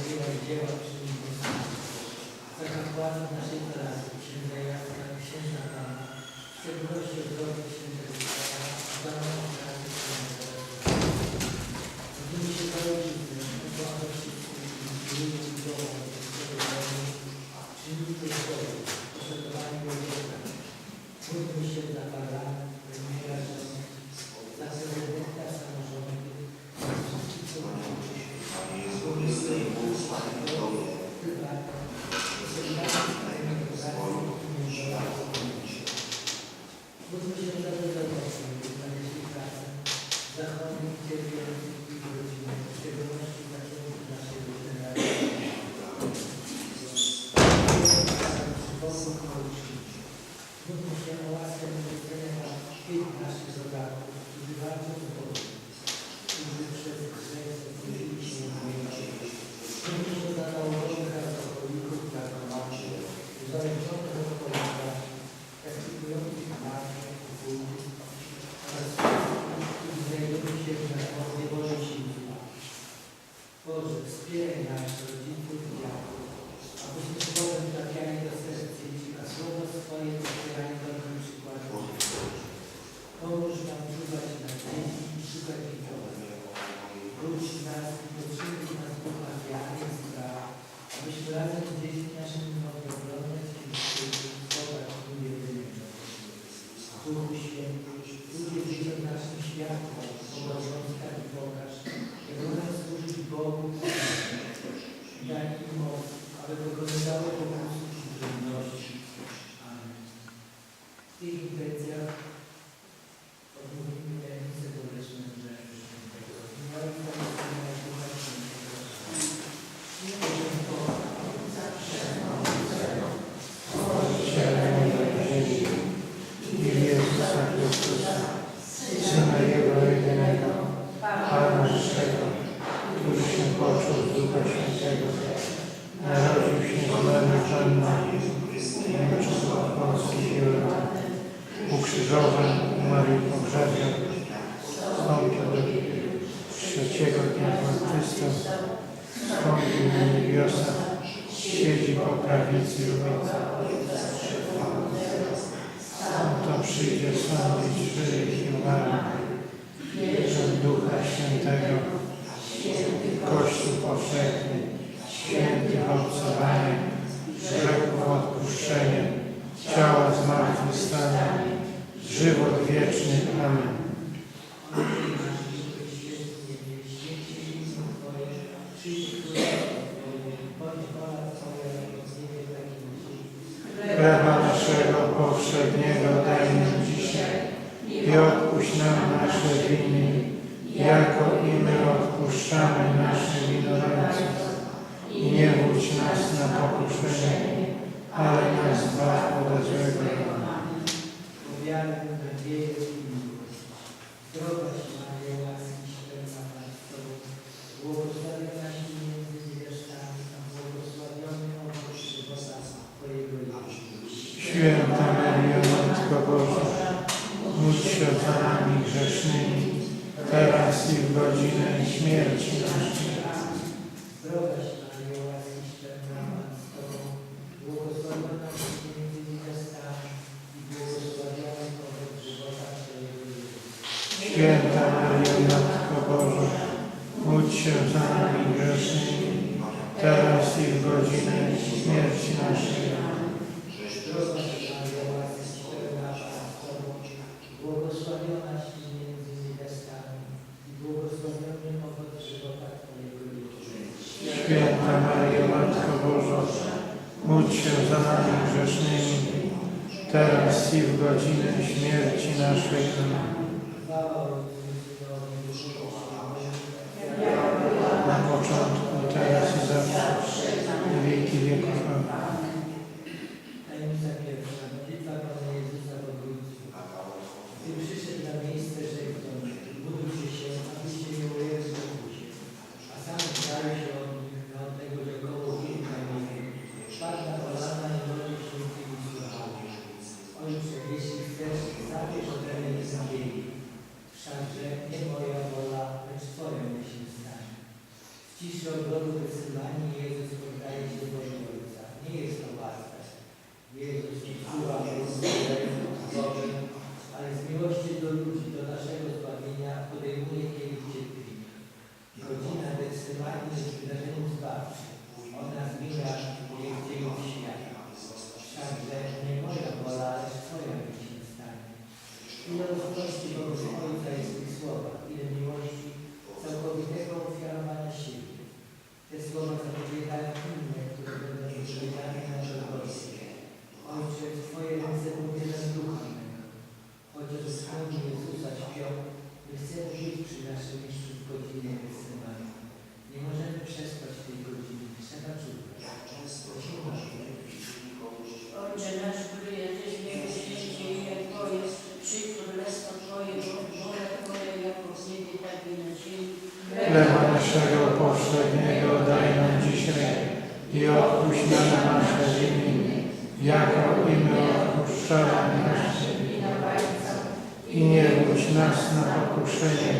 dzieła i dzieła przyjmuje. Za kapłanem naszej klasy, księdza Jacka, księdza Pana, w szczególności o zdrowiu księdza za nową pracę księdza Modlimy się za rodzicę, błagam wszystkich, ludzi domu, swego domu, czynni tej szkoły, przygotowanie do dziecka. Módlmy się za Pana, Thank you. W prawicy Ojca. to przyjdzie sądzić żywych i umarłych. Wierzę Ducha Świętego, Kościół powszechny, święty obcowanie, grzechów odpuszczenie, ciała zmartwychwstania, żywot wieczny. Amen. Chleba naszego powszedniego daj nam dzisiaj i odpuść nam nasze winy, jako i my odpuszczamy naszym winowajcom. I nie wódź nas na pokuszenie, ale nas zbaw ode złego. Powiarę nadzieję i miłość. Zdrowaś Maryjo, łaski pełna Pan z Tobą, błogosławionaś Ty między niewiastami, a błogosławiony owoc żywota Twojego Jezus. Święta Maryjo, Matko Boża, módl się za nami grzesznymi, teraz i w godzinę śmierci naszej. Zdrowaś Maryjo, łaski pełna Pan z Tobą, błogosławionaś Ty między niewiastami i błogosławiony owoc żywota Twojego Jezus. Święta Maryjo, Matko Boża, módl się za nami grzesznymi, teraz i w godzinę śmierci naszej. Błogosławionaś Ty między niewiastami i błogosławiony owoc żywota Twojego Jezus. Święta Maryjo, Matko Boża, módl się za nami grzesznymi, teraz i w godzinę śmierci naszej. Amen. tajemnica pierwsza, modlitwa Pana Jezusa w ogródcu. Gdy przyszedł na miejsce, rzekł do mnie, budujcie się, abyście nie ujęli w. A sam oddalił się od nich, a od tego rzekoło kilka minut. Padł na kolana i modlił się tymi słowami. Ojcze, jeśli chcesz, zabierz ode mnie zbawienie. Wszakże nie moja wola, lecz Twoja mi się stanie. W ciszy ogrodu Wysyłani Jezus poddaje się Bożego Ojca. Nie jest to 也是，是啊，也是。Naszego powszedniego daj nam dzisiaj i odpuść nam nasze winy, jako i my odpuszczamy naszym winowajcom. I nie budź nas na pokuszenie,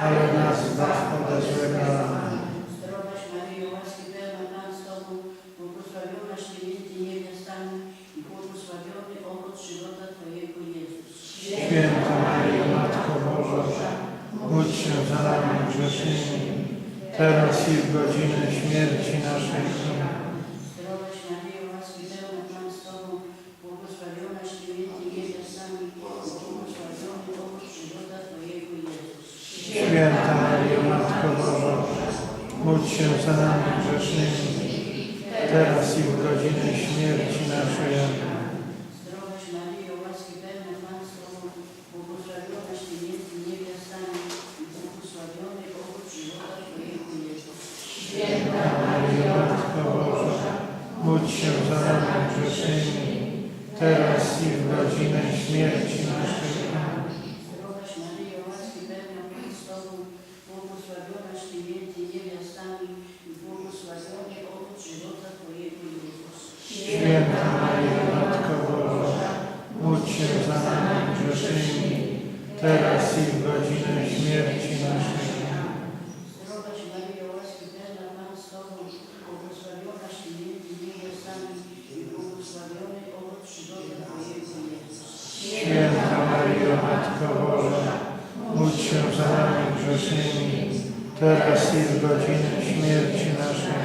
ale nas zbaw ode złego. Amen. Zdrowaś Maryjo, łaski pełna Pan z Tobą, błogosławionaś Ty między niewiastami i błogosławiony owoc żywota Twojego Jezus. Święta Maryjo, Matko Boża, módl się za nami grzesznymi, teraz i w godzinę śmierci naszej. Zdrowaś Maryjo, łaski pełna Pan z Tobą, błogosławionaś Ty między niewiastami i błogosławiony owoc żywota Twojego Jezus. Święta Maryjo, Matko Boża, módl się za nami grzesznymi, teraz i w godzinę śmierci naszej. Amen. Zdrowaś Maryjo, łaski pełna Pan z Tobą, błogosławionaś Ty między niewiastami i błogosławiony owoc żywota Twojego Jezus. Święta Maryjo, Matko Boża, módl się za nami grzesznymi, teraz i w godzinę śmierci naszej. Święta Maryjo, Matko Boża, módl się za nami grzesznymi, teraz i w godzinę śmierci naszej. Amen. Zdrowaś Maryjo, łaski pełna Pan z Tobą, błogosławionaś Ty między niewiastami i błogosławiony owoc żywota Twojego Jezus. Święta Maryjo, Matko Boża, módl się za nami grzesznymi, teraz i w godzinę śmierci naszej.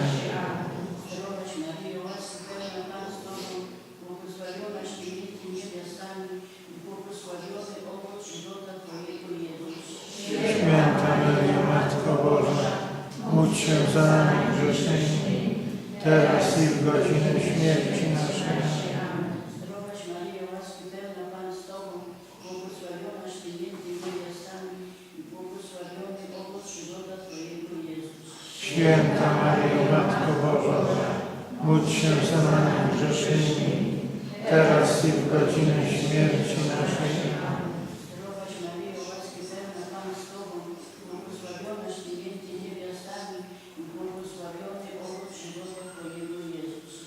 Amen. Zdrowaś Maryjo, łaski pełna Pan z Tobą, błogosławionaś Ty między niewiastami i błogosławiony owoc żywota Twojego Jezus. Święta Maryjo, Matko Boża, módl się za nami grzesznymi, teraz i w godzinę śmierci naszej. Amen. Zdrowaś Maryjo, łaski pełna Pan z Tobą, błogosławionaś Ty między niewiastami i błogosławiony owoc żywota Twojego Jezus. Święta Maryjo, Matko Boża, módl się za nami grzesznymi, teraz i w godzinę śmierci naszej.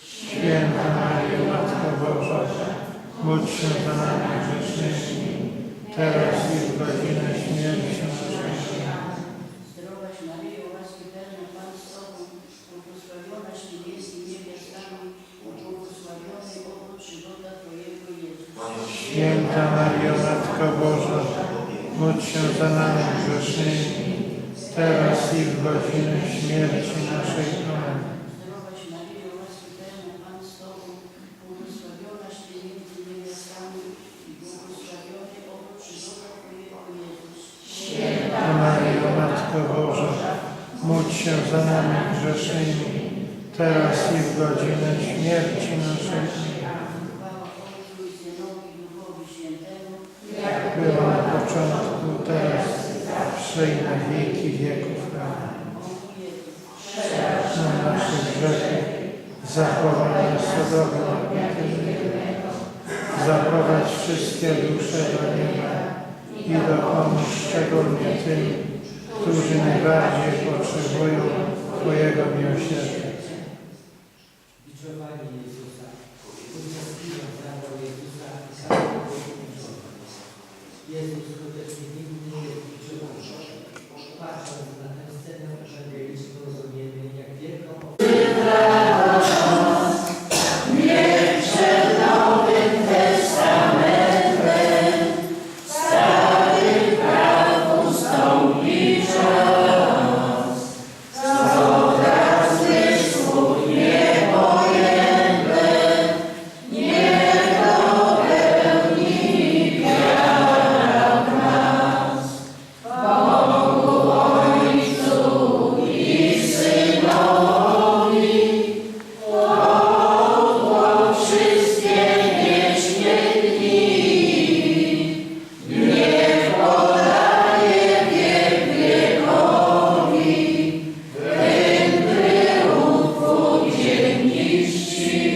Święta Maryjo, Matko Boża, módl się za nami grzesznymi, teraz i w godzinę śmierci naszej. Amen. Zdrowaś Maryjo, łaski pełna Pan z Tobą, błogosławionaś Ty między niewiastami i błogosławiony owoc żywota Twojego Jezus. Święta Maryjo, Matko Boża, módl się za nami grzesznymi, teraz i w godzinę śmierci naszej. Amen. Maryjo, Matko Boża, módl się za nami grzesznymi, teraz i w godzinę śmierci naszej. Chwała ognia piekielnego, zaprowadź wszystkie dusze do nieba i dopomóż szczególnie tym, którzy najbardziej potrzebują Twojego miłosierdzia. Shri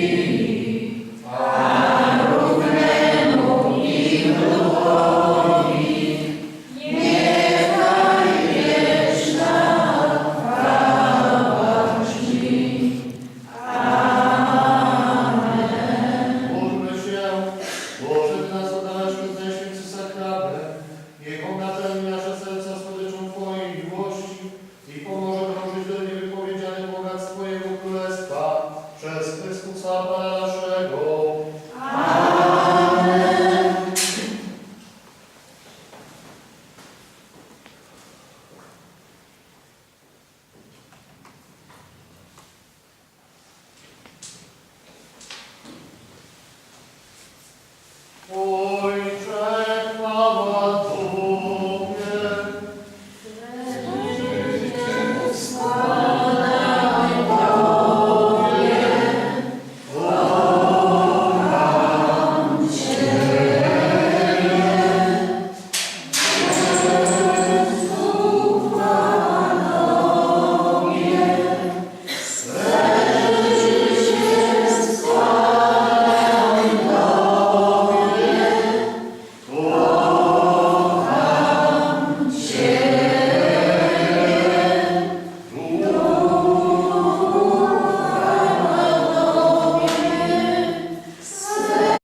Oh.